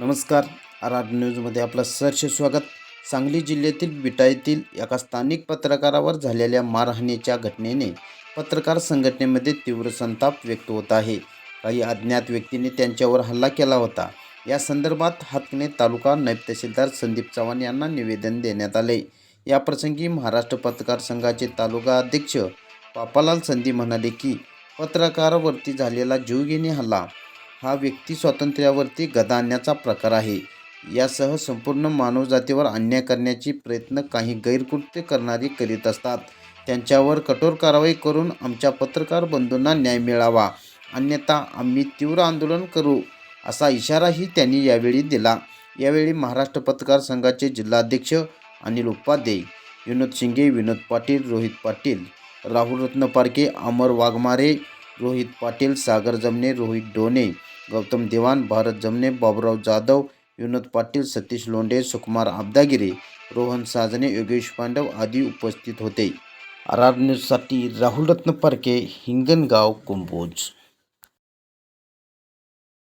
नमस्कार. R R न्यूजमध्ये आपलं सहर्ष स्वागत. सांगली जिल्ह्यातील बिटा येथील एका स्थानिक पत्रकारावर झालेल्या मारहाणीच्या घटनेने पत्रकार संघटनेमध्ये तीव्र संताप व्यक्त होत आहे. काही अज्ञात व्यक्तीने त्यांच्यावर हल्ला केला होता. या संदर्भात हातकणे तालुका नायब तहसीलदार संदीप चव्हाण यांना निवेदन देण्यात आले. याप्रसंगी महाराष्ट्र पत्रकार संघाचे तालुका अध्यक्ष पापालाल संधी म्हणाले की पत्रकारावरती झालेला जीवघेणी हल्ला हा व्यक्ती स्वातंत्र्यावरती गदा आणण्याचा प्रकार आहे. यासह संपूर्ण मानवजातीवर अन्याय करण्याची प्रयत्न काही गैरकृत्य करणारी करीत असतात. त्यांच्यावर कठोर कारवाई करून आमच्या पत्रकार बंधूंना न्याय मिळावा. अन्यथा आम्ही तीव्र आंदोलन करू असा इशाराही त्यांनी यावेळी दिला. यावेळी महाराष्ट्र पत्रकार संघाचे जिल्हाध्यक्ष अनिल उपाध्ये विनोद शिंगे विनोद पाटील रोहित पाटील राहुल रत्नपारके अमर वाघमारे रोहित पाटील सागर जमने रोहित डोने गौतम दिवाण भारत जमने बाबुराव जाधव विनोद पाटील सतीश लोंढे सुकुमार आबदागिरे रोहन साजने योगेश पांडव आदी उपस्थित होते. आर आर न्यूजसाठी राहुल रत्नपारके हिंगणगाव कुंभोज.